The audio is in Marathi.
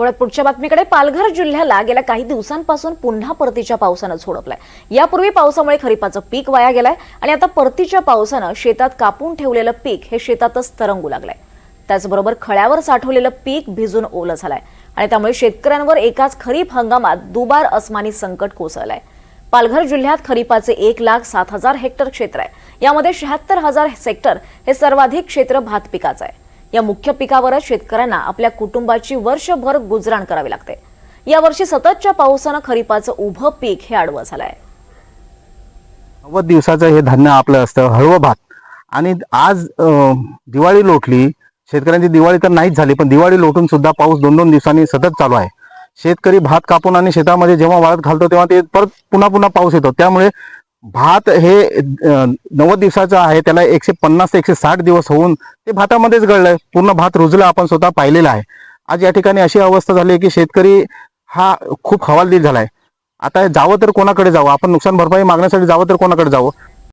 पुढे पुढच्या बातमीकडे पालघर जिल्ह्याला गेल्या काही दिवसांपासून पुन्हा परतीच्या पावसानं झोडपलाय. यापूर्वी पावसामुळे खरीपाचं पीक वाया गेलंय आणि आता परतीच्या पावसानं शेतात कापून ठेवलेलं पीक हे शेतातच तरंगू लागलंय. त्याचबरोबर खळ्यावर साठवलेलं पीक भिजून ओलं झालंय आणि त्यामुळे शेतकऱ्यांवर एकाच खरीप हंगामात दुबार अस्मानी संकट कोसळलंय. पालघर जिल्ह्यात खरीपाचे एक लाख सात हजार हेक्टर क्षेत्र आहे. यामध्ये शहात्तर हजार सेक्टर हे सर्वाधिक क्षेत्र भात पिकाचं आहे. या मुख्य पिकावरच शेतकऱ्यांना आपल्या कुटुंबाची वर्षभर गुजराण करावी लागते. यावर्षी सततच्या पावसानं खरीपाचं उभं पीक हे आडवं झालंय. नव्वद दिवसाचं हे धान्य आपलं असतं हळवं भात. आणि आज अं, दिवाळी लोटली शेतकऱ्यांची दिवाळी तर नाहीच झाली पण दिवाळी लोटून सुद्धा पाऊस दोन दोन दिवसांनी सतत चालू आहे. शेतकरी भात कापून आणि शेतामध्ये जेव्हा वाळत घालतो तेव्हा ते परत पुन्हा पुन्हा पाऊस येतो. त्यामुळे भात हे नव्वद दिवसाचं आहे त्याला एकशे पन्नास ते एकशे साठ दिवस होऊन ते भातामध्येच गळलंय. पूर्ण भात रुजलं आपण स्वतः पाहिलेलं आहे. आज या ठिकाणी अशी अवस्था झाली आहे की शेतकरी हा खूप हवालदिल झालाय. आता जावं तर कोणाकडे जावं? आपण नुकसान भरपाई मागण्यासाठी जावं तर कोणाकडे जावं?